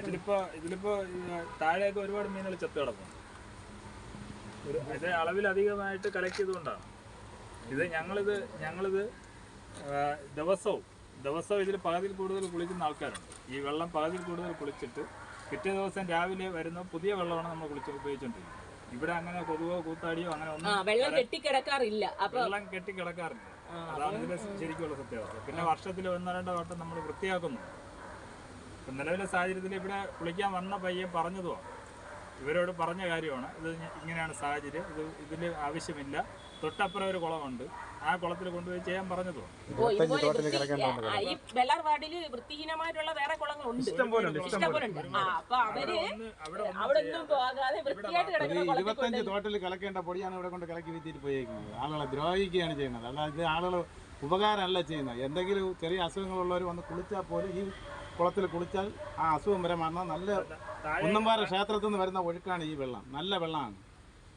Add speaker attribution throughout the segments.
Speaker 1: ഇതിലിപ്പോ ഇതിലിപ്പോ താഴെയൊക്കെ ഒരുപാട് മീനുകൾ ചത്ത് കിടക്കും ഒരു ഇത് അളവിലധികമായിട്ട് കളക്ട് ചെയ്തുകൊണ്ടാണ്. ഇത് ഞങ്ങളിത് ഞങ്ങളിത് ദിവസവും ദിവസവും ഇതിൽ പകുതിയിൽ കൂടുതൽ കുളിക്കുന്ന ആൾക്കാരുണ്ട്. ഈ വെള്ളം പകുതിയിൽ കൂടുതൽ കുളിച്ചിട്ട് പിറ്റേ ദിവസം രാവിലെ വരുന്ന പുതിയ വെള്ളമാണ് നമ്മൾ കുളിച്ച് ഉപയോഗിച്ചുകൊണ്ടിരിക്കുന്നത് ഇവിടെ അങ്ങനെ കൊതുകോ കൂത്താടിയോ അങ്ങനെ ഒന്നും
Speaker 2: വെള്ളം കെട്ടിക്കിടക്കാറില്ല.
Speaker 1: വെള്ളം കെട്ടിക്കിടക്കാറില്ല. അതാണ് ഇതിന്റെ ശരിക്കുള്ള സത്യാവസ്ഥ. പിന്നെ വർഷത്തിൽ ഒന്നോ രണ്ടോ വട്ടം നമ്മൾ വൃത്തിയാക്കുന്നു. നിലവിലെ സാഹചര്യത്തിൽ ഇവിടെ കുളിക്കാൻ വന്ന പയ്യൻ പറഞ്ഞതുമാണ് ഇവരോട് പറഞ്ഞ കാര്യമാണ്. ഇത് ഇങ്ങനെയാണ് സാഹചര്യം. ഇത് ഇതിൽ ആവശ്യമില്ല. തൊട്ടപ്പുറം ഒരു കുളമുണ്ട്. ആ കുളത്തിൽ കൊണ്ടുപോയി ചെയ്യാൻ പറഞ്ഞതുമാണ്
Speaker 2: ഈ വൃത്തിഹീനമായിട്ടുള്ള വേറെ കുളങ്ങളുണ്ട്. ഇഷ്ടംപോലെ ഉണ്ട് ആ അപ്പൊ
Speaker 1: അവർ അവിടെ ഒന്ന്
Speaker 2: പോകാതെ വൃത്തിയായിട്ട് കിടക്കുന്ന കുളത്തിൽ
Speaker 3: ഇരുപത്തഞ്ച് തോട്ടിൽ കലക്കേണ്ട പൊടിയാണ് ഇവിടെ കൊണ്ട് കലക്കി വീത്തിയിട്ട് പോയേക്കുന്നത്. ആളുകളെ ദ്രോഹിക്കുകയാണ് ചെയ്യുന്നത്. അല്ലാതെ ഇത് ആളുകൾ ഉപകാരമല്ല ചെയ്യുന്നത്. എന്തെങ്കിലും ചെറിയ അസുഖങ്ങളുള്ളവർ വന്ന് കുളിച്ചാൽ പോലും ഈ കുളത്തിൽ കുളിച്ചാൽ ആ അസുഖം വരെ മാറണം നല്ല കുന്നമ്പാറ ക്ഷേത്രത്തിൽ നിന്ന് വരുന്ന ഒഴുക്കാണ് ഈ വെള്ളം. നല്ല വെള്ളമാണ്.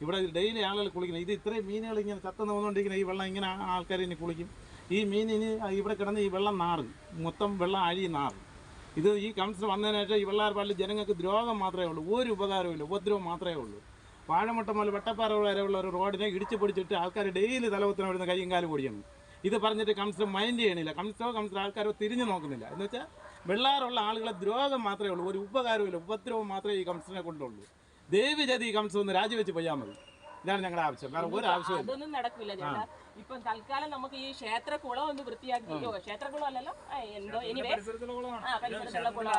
Speaker 3: ഇവിടെ ഡെയിലി ആളുകൾ കുളിക്കണം ഇത് ഇത്രയും മീനുകൾ ഇങ്ങനെ ചത്തന്ന് വന്നുകൊണ്ടിരിക്കുന്ന ഈ വെള്ളം ഇങ്ങനെ ആൾക്കാർ ഇനി കുളിക്കും. ഈ മീൻ ഇനി ഇവിടെ കിടന്ന് ഈ വെള്ളം നാറും. മൊത്തം വെള്ളം അഴി നാറും. ഇത് ഈ കൗൺസിൽ വന്നതിന് ശേഷം ഈ വെള്ളാർപാടിൽ ജനങ്ങൾക്ക് ദ്രോഹം മാത്രമേ ഉള്ളൂ. ഒരു ഉപകാരവും ഇല്ല ഉപദ്രവം മാത്രമേ ഉള്ളൂ. വാഴമുട്ട മുതൽ വെട്ടപ്പാറ വരെയുള്ള ഒരു റോഡിനെ ഇടിച്ചു പൊടിച്ചിട്ട് ആൾക്കാർ ഡെയിലി തലവത്തിന് വരുന്ന കൈയും കാലും പൊടിയണം ഇത് പറഞ്ഞിട്ട് കൗൺസിലർ മൈൻഡ് ചെയ്യണില്ല. കൗൺസിലോ കൗൺസിലർ ആൾക്കാരോ തിരിഞ്ഞു നോക്കുന്നില്ല. എന്ന് വെച്ചാൽ വെള്ളാറുള്ള ആളുകളെ ദ്രോഹം മാത്രമേ ഉള്ളൂ. ഒരു ഉപകാരവും ഇല്ല. ഉപദ്രവം മാത്രമേ ഈ കൗൺസിലിനെ കൊണ്ടുള്ളൂ. ദേവി ജതി ഈ കൗൺസിൽ ഒന്ന് രാജിവെച്ച് പോയാൽ മതി. ഇതാണ് ഞങ്ങളുടെ ആവശ്യം. വേറെ ഒരു ആവശ്യം
Speaker 2: അതൊന്നും നടക്കില്ല ചേട്ടാ. ഇപ്പൊ തൽക്കാലം നമുക്ക് ഈ ക്ഷേത്രക്കുളം ഒന്ന് വൃത്തിയാക്കിയോ ക്ഷേത്രക്കുളം അല്ലല്ലോ? എന്തോ എനിവേ ആ പരിസരത്തുള്ള കുളം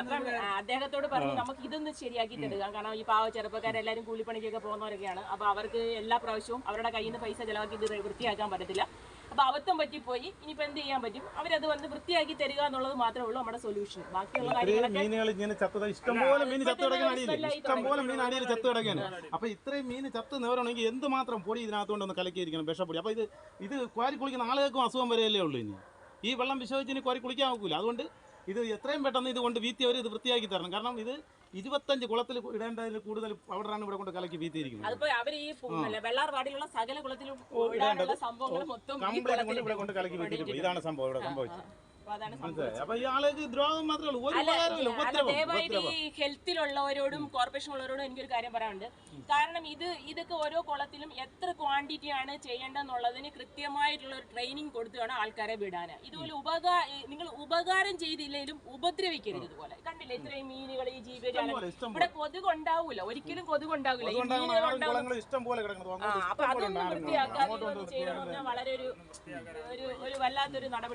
Speaker 2: അപ്പം അദ്ദേഹത്തോട് പറഞ്ഞു നമുക്ക് ഇതൊന്ന് ശരിയാക്കി തരുക കാരണം ഈ പാവ ചെറുപ്പക്കാരെല്ലാരും കൂലിപ്പണിക്കൊക്കെ പോകുന്നവരൊക്കെയാണ്. അപ്പൊ അവർക്ക് എല്ലാ പ്രാവശ്യവും അവരുടെ കയ്യിൽ നിന്ന് പൈസ ചെലവാക്കി ഇത് വൃത്തിയാക്കാൻ പറ്റത്തില്ല. അപ്പൊ അബദ്ധം പറ്റിപ്പോയി. ഇനിയിപ്പോ എന്ത് ചെയ്യാൻ പറ്റും? അവരത് വന്ന് വൃത്തിയാക്കി തരിക എന്നുള്ളത് മാത്രമേ ഉള്ളൂ നമ്മുടെ സൊല്യൂഷൻ ബാക്കിയുള്ള
Speaker 3: മീനുകൾ ഇങ്ങനെ ചത്തത് ഇഷ്ടംപോലെ മീൻ ചത്ത്
Speaker 2: ഇഷ്ടമല്ല
Speaker 3: ഇഷ്ടംപോലെ മീൻ അടിയിൽ ചത്ത് കിടക്കാണ് അപ്പൊ ഇത്രയും മീൻ ചത്ത് നേറണമെങ്കിൽ എന്തുമാത്രം പൊടി ഇതിനകത്തുകൊണ്ട് ഒന്ന് കലക്കിയിരിക്കണം? വിഷപ്പൊടി. അപ്പൊ ഇത് ഇത് കോരി കുളിക്കുന്ന ആളുകൾക്കും അസുഖം വരെയല്ലേ ഉള്ളൂ ഇനി. ഈ വെള്ളം വിശ്വസിച്ച് ഇനി കോരി കുളിക്കാൻ നോക്കൂല അതുകൊണ്ട് ഇത് എത്രയും പെട്ടെന്ന് ഇത് കൊണ്ട് വീത്തി അവർ ഇത് വൃത്തിയാക്കി തരണം. കാരണം ഇത് ഇരുപത്തഞ്ച് കുളത്തിൽ ഇടേണ്ടതിൽ കൂടുതൽ പൗഡറാണ് ഇവിടെ കൊണ്ട് കലക്കി വീത്തിയിരിക്കുന്നത്.
Speaker 2: അതിപ്പോ അവർ ഈ വെള്ളാർ വാടിലുള്ള സകല കുളത്തിലും ഇടാനുള്ള സംഭവങ്ങൾ മൊത്തം ഈ
Speaker 3: കംപ്ലീറ്റ് കൊണ്ട് ഇവിടെ കൊണ്ട് കലക്കി വീത്തിയിട്ട് ഇതാണ് സംഭവം ഇവിടെ സംഭവിച്ചത്. ഈ
Speaker 2: ദയവായിട്ട് ഈ ഹെൽത്തിലുള്ളവരോടും കോർപ്പറേഷൻ ഉള്ളവരോടും എനിക്കൊരു കാര്യം പറയാനുണ്ട്. കാരണം ഇത് ഇതൊക്കെ ഓരോ കുളത്തിലും എത്ര ക്വാണ്ടിറ്റി ആണ് ചെയ്യേണ്ടതെന്നുള്ളതിന് കൃത്യമായിട്ടുള്ള ഒരു ട്രെയിനിങ് കൊടുത്തു വേണം ആൾക്കാരെ വിടാൻ ഇതുപോലെ ഉപകാര നിങ്ങൾ ഉപകാരം ചെയ്തില്ലെങ്കിലും ഉപദ്രവിക്കരുത് ഇതുപോലെ. കണ്ടില്ലേ ഇത്രയും മീനുകൾ ഈ ജീവികളാണ് ഇവിടെ കൊതുക് ഉണ്ടാവൂല. ഒരിക്കലും കൊതുക് ഉണ്ടാവില്ല ഈ അപ്പൊ അതൊന്നും വൃത്തിയാക്കാതെ ചെയ്യണമെന്ന് വളരെ ഒരു ഒരു വല്ലാത്തൊരു നടപടി